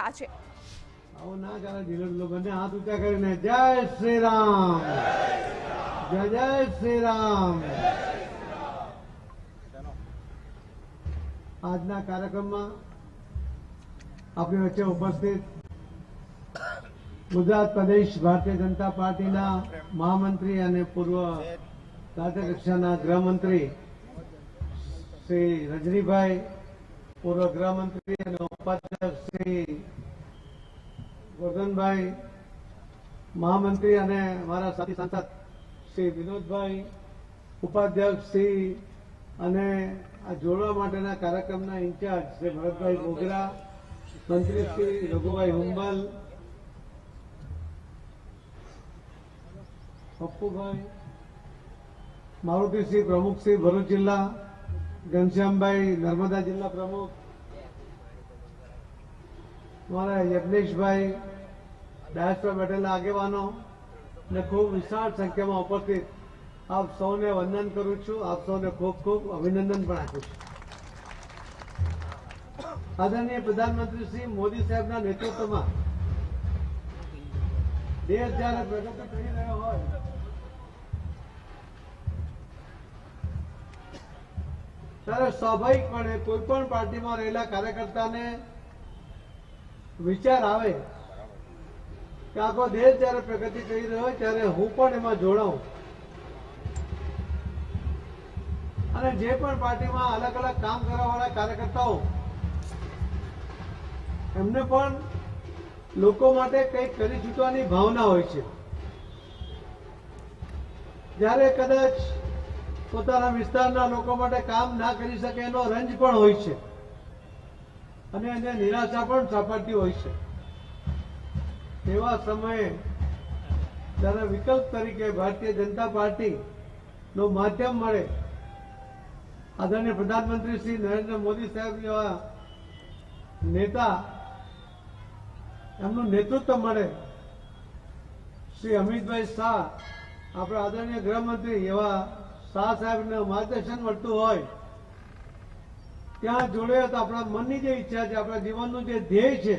રહ્યા છે. આજના કાર્યક્રમમાં આપણી વચ્ચે ઉપસ્થિત ગુજરાત પ્રદેશ ભારતીય જનતા પાર્ટીના મહામંત્રી અને પૂર્વ રાજ્ય કક્ષાના ગૃહમંત્રી શ્રી રજનીભાઈ, પૂર્વ ગૃહમંત્રી અને ઉપાધ્યક્ષ શ્રી ગોરધનભાઈ મહામંત્રી અને મારા સાથી સાંસદ શ્રી વિનોદભાઈ ઉપાધ્યક્ષ શ્રી અને આ જોડવા માટેના કાર્યક્રમના ઇન્ચાર્જ શ્રી ભરતભાઈ મોગરા, મંત્રી શ્રી રઘુભાઈ હુંબલ, પપ્પુભાઈ મારુતિસિંહ પ્રમુખ શ્રી ભરૂચ જિલ્લા, ઘનશ્યામભાઈ નર્મદા જિલ્લા પ્રમુખ મારા યજ્ઞેશભાઈ ડાયસ પટેલના આગેવાનો ને ખૂબ વિશાળ સંખ્યામાં ઉપસ્થિત. આપ સૌને વંદન કરું છું, આપ સૌને ખૂબ ખૂબ અભિનંદન પણ આપું છું. આદરણીય પ્રધાનમંત્રી શ્રી મોદી સાહેબના નેતૃત્વમાં દેશ જયારે પ્રગતિ કરી રહ્યો હોય, ત્યારે સ્વાભાવિકપણે કોઈ પણ પાર્ટીમાં રહેલા કાર્યકર્તાને વિચાર આવે કે આખો દેશ જયારે પ્રગતિ કરી રહ્યો હોય ત્યારે હું પણ એમાં જોડાઉં. અને જે પણ પાર્ટીમાં અલગ અલગ કામ કરવા વાળા કાર્યકર્તાઓ, એમને પણ લોકો માટે કંઈક કરી છૂટવાની ભાવના હોય છે. જ્યારે કદાચ પોતાના વિસ્તારના લોકો માટે કામ ના કરી શકે એનો રંજ પણ હોય છે. અને એને નિરાશા પણ સાંપડતી હોય છે. એવા સમયે જ્યારે વિકલ્પ તરીકે ભારતીય જનતા પાર્ટી નું માધ્યમ મળે, આદરણીય પ્રધાનમંત્રી શ્રી નરેન્દ્ર મોદી સાહેબ જેવા નેતા, એમનું નેતૃત્વ મળે. શ્રી અમિતભાઈ શાહ, આપણા આદરણીય ગૃહમંત્રી એવા શાહ સાહેબને માર્ગદર્શન મળતું હોય ત્યાં જોડે તો આપણા મનની જે ઈચ્છા છે આપણા જીવનનું જે ધ્યેય છે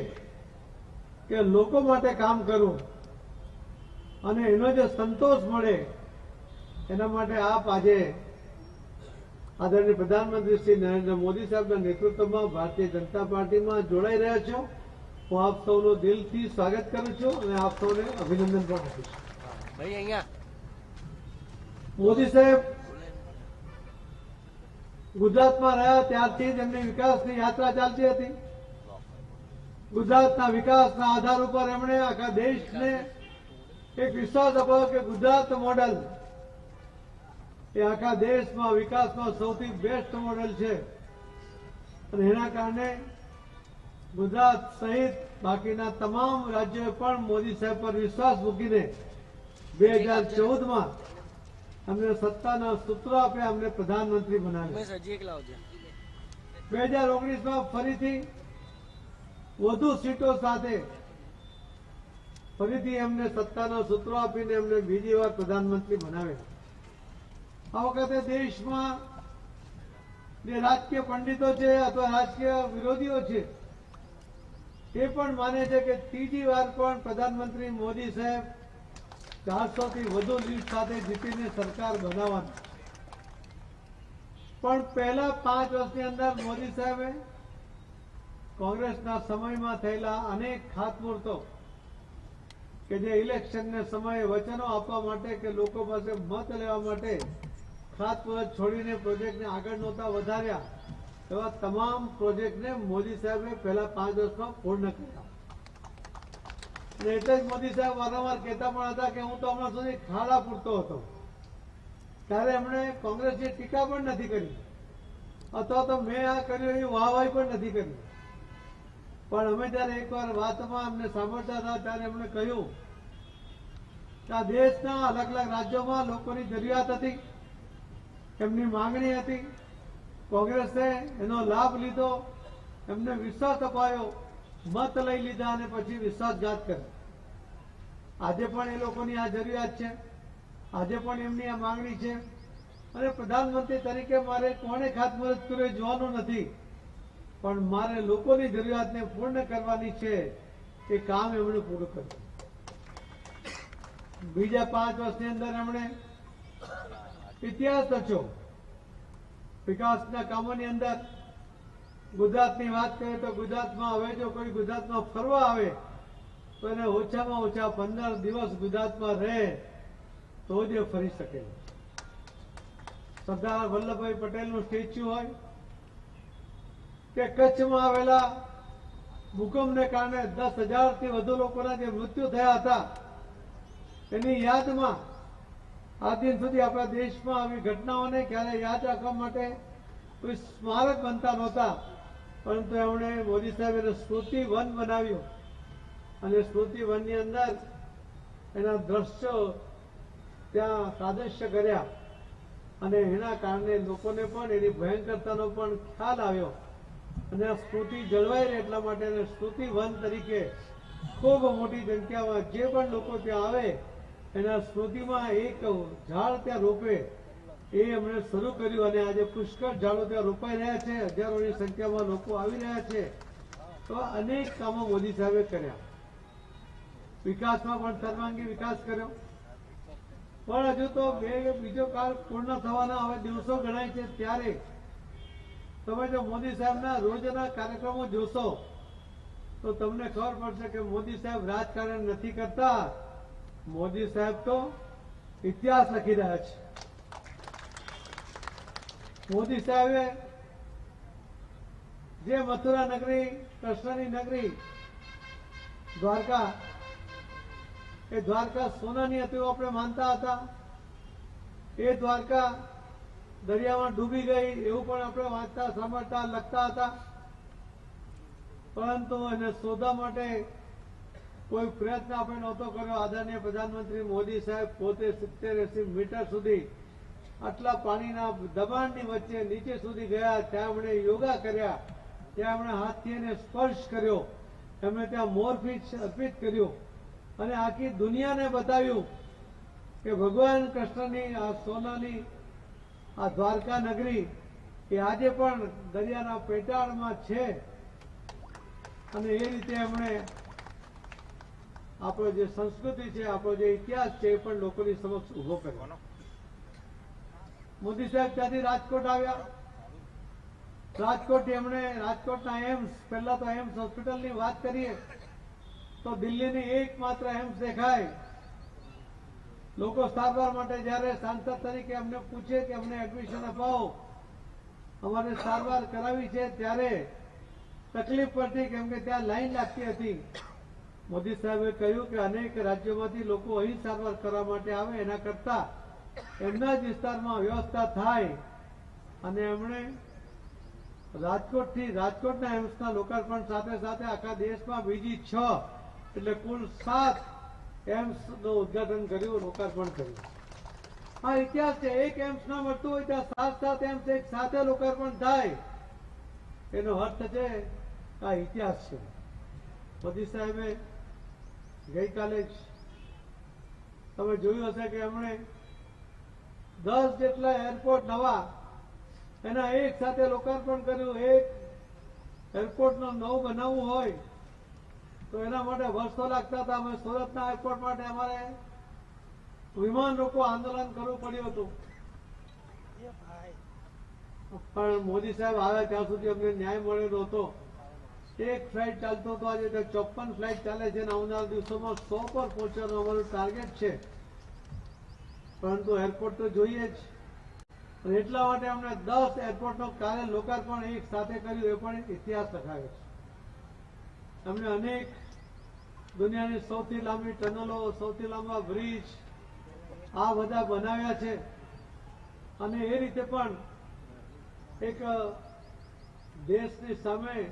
કે લોકો માટે કામ કરવું. અને એનો જે સંતોષ મળે એના માટે આપ આજે આદરણીય પ્રધાનમંત્રી શ્રી નરેન્દ્ર મોદી સાહેબના નેતૃત્વમાં ભારતીય જનતા પાર્ટીમાં જોડાઈ રહ્યા છો. હું આપ સૌનો દિલથી સ્વાગત કરું છું અને આપ સૌને અભિનંદન પણ આપું છું. મોદી સાહેબ ગુજરાતમાં રહ્યા ત્યારથી જ એમની વિકાસની યાત્રા ચાલતી હતી. ગુજરાતના વિકાસના આધાર ઉપર એમણે આખા દેશને એક વિશ્વાસ અપાવ્યો કે ગુજરાત મોડલ એ આખા દેશમાં વિકાસમાં સૌથી બેસ્ટ મોડલ છે. અને એના કારણે ગુજરાત સહિત બાકીના તમામ રાજ્યોએ પણ મોદી સાહેબ પર વિશ્વાસ મૂકીને બે હજાર ચૌદમાં અમને સત્તાના સૂત્રો આપ્યા અમને પ્રધાનમંત્રી બનાવ્યા બે હજાર ઓગણીસમાં ફરીથી વધુ સીટો સાથે ફરીથી એમને સત્તાના સૂત્રો આપીને એમને બીજી વાર પ્રધાનમંત્રી બનાવ્યા આ વખતે દેશમાં જે રાજકીય પંડિતો છે અથવા રાજકીય વિરોધીઓ છે એ પણ માને છે કે ત્રીજી વાર પણ પ્રધાનમંત્રી મોદી સાહેબ ચારસો થી વધુ લીડ સાથે જીતીને સરકાર બનાવવાની. પણ પહેલા પાંચ વર્ષની અંદર મોદી સાહેબે કોંગ્રેસના સમયમાં થયેલા અનેક ખાતમુહૂર્તો કે જે ઇલેક્શનને સમયે વચનો આપવા માટે કે લોકો પાસે મત લેવા માટે ખાતમુહૂર્ત છોડીને પ્રોજેક્ટને આગળ નહોતા વધાર્યા, એવા તમામ પ્રોજેક્ટને મોદી સાહેબે પહેલા પાંચ વર્ષમાં પૂર્ણ કર્યા. અને મોદી સાહેબ વારંવાર કહેતા પણ હતા કે હું તો હમણાં સુધી ખાડા પૂરતો હતો. ત્યારે એમણે કોંગ્રેસની ટીકા પણ નથી કરી. અથવા તો મેં આ કર્યું એ વાહવાહી પણ નથી કરી. પણ અમે જ્યારે એકવાર વાતમાં અમને સાંભળતા હતા, ત્યારે એમણે કહ્યું કે આ દેશના અલગ અલગ રાજ્યોમાં લોકોની જરૂરિયાત હતી, એમની માંગણી હતી. કોંગ્રેસે એનો લાભ લીધો, એમને વિશ્વાસ અપાયો. મત લઈ લીધા અને પછી વિશ્વાસઘાત કર્યો. આજે પણ એ લોકોની આ જરૂરિયાત છે. આજે પણ એમની આ માંગણી છે. અને પ્રધાનમંત્રી તરીકે મારે કોણે ખાતમુહૂર્ત કર્યું જોવાનું નથી. પણ મારે લોકોની જરૂરિયાતને પૂર્ણ કરવાની છે એ કામ એમણે પૂરું કર્યું. બીજા પાંચ વર્ષની અંદર એમણે ઇતિહાસ રચ્યો. વિકાસના કામોની અંદર ગુજરાતની વાત કરીએ તો ગુજરાતમાં હવે જો કોઈ ગુજરાતમાં ફરવા આવે, તો એને ઓછામાં ઓછા પંદર દિવસ ગુજરાતમાં રહે, તો જ ફરી શકે. સરદાર વલ્લભભાઈ પટેલનું સ્ટેચ્યુ હોય, કે કચ્છમાં આવેલા ભૂકંપને કારણે દસ હજારથી વધુ લોકોના જે મૃત્યુ થયા હતા, એની યાદમાં આ દિન સુધી આપણા દેશમાં આવી ઘટનાઓને ક્યારે યાદ રાખવા માટે કોઈ સ્મારક બનતા નહોતા. પરંતુ એમણે મોદી સાહેબે સ્મૃતિ વન બનાવ્યું. અને સ્મૃતિ વનની અંદર એના દ્રશ્યો ત્યાં સાદૃશ્ય કર્યા. અને એના કારણે લોકોને પણ એની ભયંકરતાનો પણ ખ્યાલ આવ્યો. અને આ સ્મૃતિ જળવાઈ રહે એટલા માટે એને સ્મૃતિ વન તરીકે ખૂબ મોટી સંખ્યામાં જે પણ લોકો ત્યાં આવે, એના સ્મૃતિમાં એક ઝાડ ત્યાં રોપે. એ એમણે શરૂ કર્યું અને આજે પુષ્કળ ઝાડો ત્યાં રોપાઈ રહ્યા છે. હજારોની સંખ્યામાં લોકો આવી રહ્યા છે. તો અનેક કામો મોદી સાહેબે કર્યા. વિકાસમાં પણ સર્વાંગી વિકાસ કર્યો. પણ હજુ તો બે બીજો કાળ પૂર્ણ થવાના હવે દિવસો ગણાય છે. ત્યારે તમે જો મોદી સાહેબના રોજના કાર્યક્રમો જોશો, તો તમને ખબર પડશે કે મોદી સાહેબ રાજકારણ નથી કરતા. મોદી સાહેબ તો ઇતિહાસ લખી રહ્યા છે. મોદી સાહેબે જે મથુરા નગરી, કૃષ્ણની નગરી, દ્વારકા, એ દ્વારકા સોનાની હતી આપણે માનતા હતા. એ દ્વારકા દરિયામાં ડૂબી ગઈ એવું પણ આપણે વાંચતા, સાંભળતા, લખતા હતા. પરંતુ એને શોધવા માટે કોઈ પ્રયત્ન આપણે નહોતો કર્યો. આદરણીય પ્રધાનમંત્રી મોદી સાહેબ પોતે સિત્તેર એસી મીટર સુધી આટલા પાણીના દબાણની વચ્ચે નીચે સુધી ગયા ત્યાં એમણે યોગા કર્યા. ત્યાં એમણે હાથથી એને સ્પર્શ કર્યો. એમણે ત્યાં મોરફીચ અર્પિત કર્યું. અને આખી દુનિયાને બતાવ્યું કે ભગવાન કૃષ્ણની, આ સોનાની, આ દ્વારકા નગરી એ આજે પણ દરિયાના પેટાળમાં છે. અને એ રીતે એમણે આપણો જે સંસ્કૃતિ છે, આપણો જે ઇતિહાસ છે, એ પણ લોકોની સમક્ષ ઊભો કર્યો. મોદી સાહેબ ત્યાંથી રાજકોટ આવ્યા. રાજકોટ એમણે રાજકોટના એમ્સ, પહેલા તો એમ્સ હોસ્પિટલની વાત કરીએ, તો દિલ્હીની એકમાત્ર એમ્સ દેખાય. લોકો સારવાર માટે જ્યારે સાંસદ તરીકે અમને પૂછે કે અમને એડમિશન અપાવો, અમારે સારવાર કરાવી છે ત્યારે તકલીફ પડતી કેમ કે ત્યાં લાઈન લાગતી હતી. મોદી સાહેબે કહ્યું કે અનેક રાજ્યોમાંથી લોકો અહીં સારવાર કરવા માટે આવે એના કરતા એમના જ વિસ્તારમાં વ્યવસ્થા થાય અને એમણે રાજકોટથી રાજકોટના એમ્સના લોકાર્પણ સાથે સાથે આખા દેશમાં બીજી છ, એટલે કુલ સાત એમ્સનું ઉદઘાટન કર્યું, લોકાર્પણ કર્યું. આ ઇતિહાસ છે, એક એમ્સ ના મળતું હોય ત્યાં સાત સાત એમ્સ એક સાથે લોકાર્પણ થાય. એનો અર્થ છે, આ ઇતિહાસ છે. મોદી સાહેબે ગઈકાલે તમે જોયું હશે કે એમણે દસ જેટલા એરપોર્ટ નવા, એના એક સાથે લોકાર્પણ કર્યું, એક એરપોર્ટનું નવું બનાવવું હોય, તો એના માટે વર્ષો લાગતા હતા. અમે સુરતના એરપોર્ટ માટે અમારે વિમાન રોકો આંદોલન કરવું પડ્યું હતું. પણ મોદી સાહેબ આવ્યા ત્યાં સુધી અમને ન્યાય મળેલો હતો એક ફ્લાઇટ ચાલતો હતો. આજે ચોપન ફ્લાઇટ ચાલે છે અને આવનારા દિવસોમાં સો પર પહોંચવાનું અમારું ટાર્ગેટ છે. પરંતુ એરપોર્ટ તો જોઈએ જ. એટલા માટે અમને દસ એરપોર્ટનો કાર્ય લોકાર્પણ એક સાથે કર્યું એ પણ ઇતિહાસ લખાવે છે. અમને અનેક દુનિયાની સૌથી લાંબી ટનલો, સૌથી લાંબા બ્રિજ આ બધા બનાવ્યા છે. અને એ રીતે પણ એક દેશની સામે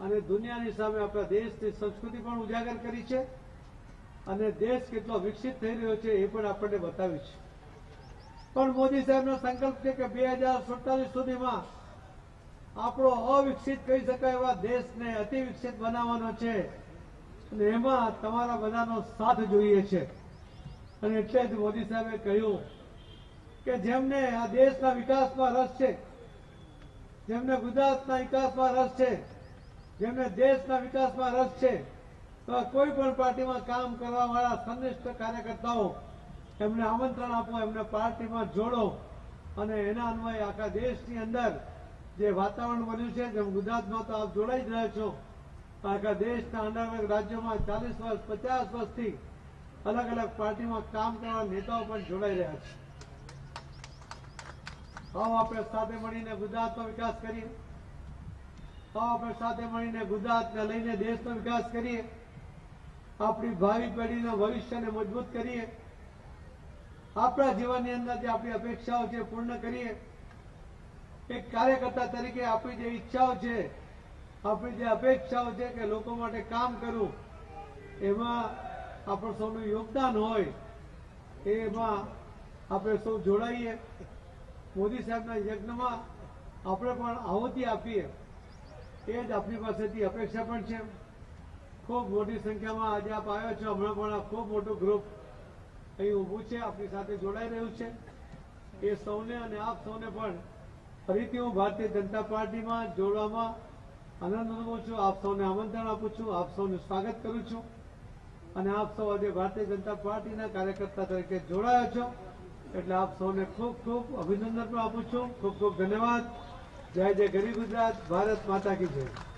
અને દુનિયાની સામે આપણા દેશની સંસ્કૃતિ પણ ઉજાગર કરી છે. અને દેશ કેટલો વિકસિત થઈ રહ્યો છે એ પણ આપણને બતાવ્યું છે પણ મોદી સાહેબનો સંકલ્પ છે કે બે હજાર સુડતાલીસ સુધીમાં આપણો અવિકસિત કહી શકાય એવા દેશને અતિ વિકસિત બનાવવાનો છે. અને એમાં તમારા બધાનો સાથ જોઈએ છે. અને એટલે જ મોદી સાહેબે કહ્યું કે જેમને આ દેશના વિકાસમાં રસ છે, જેમને ગુજરાતના વિકાસમાં રસ છે, જેમને દેશના વિકાસમાં રસ છે તો કોઈ પણ પાર્ટીમાં કામ કરવા વાળા સંનિષ્ઠ કાર્યકર્તાઓ એમને આમંત્રણ આપો, એમને પાર્ટીમાં જોડો અને એના અન્વયે આખા દેશની અંદર જે વાતાવરણ બન્યું છે, જેમ ગુજરાતમાં તો આપ જોડાઈ જ રહ્યા છો, આખા દેશના અલગ રાજ્યોમાં ચાલીસ વર્ષ, પચાસ વર્ષથી અલગ અલગ પાર્ટીમાં કામ કરવા નેતાઓ પણ જોડાઈ રહ્યા છે. આવો આપણે સાથે મળીને ગુજરાતનો વિકાસ કરીએ. આવો આપણે સાથે મળીને ગુજરાતને લઈને દેશનો વિકાસ કરીએ. આપણી ભાવિ પેઢીના ભવિષ્યને મજબૂત કરીએ. આપણા જીવનની અંદર જે આપણી અપેક્ષાઓ છે પૂર્ણ કરીએ. એક કાર્યકર્તા તરીકે આપણી જે ઈચ્છાઓ છે, આપણી જે અપેક્ષાઓ છે કે લોકો માટે કામ કરવું, એમાં આપણું સૌનું યોગદાન હોય એમાં આપણે સૌ જોડાઈએ. મોદી સાહેબના યજ્ઞમાં આપણે પણ આહુતિ આપીએ. એ જ આપણી પાસેથી અપેક્ષા પણ છે. ખૂબ મોટી સંખ્યામાં આજે આપ આવ્યો છો. હમણાં પણ ખૂબ મોટું ગ્રુપ અહીં ઊભું છે. આપણી સાથે જોડાઈ રહ્યું છે. એ સૌને અને આપ સૌને પણ ફરીથી હું ભારતીય જનતા પાર્ટીમાં જોડવામાં આનંદ અનુભવું છું. આપ સૌને આમંત્રણ આપું છું. આપ સૌનું સ્વાગત કરું છું. અને આપ સૌ આજે ભારતીય જનતા પાર્ટીના કાર્યકર્તા તરીકે જોડાયા છો. એટલે આપ સૌને ખૂબ ખૂબ અભિનંદન પણ આપું છું. ખૂબ ખૂબ ધન્યવાદ. જય જય ગરીબ ગુજરાત. ભારત માતા કી જય.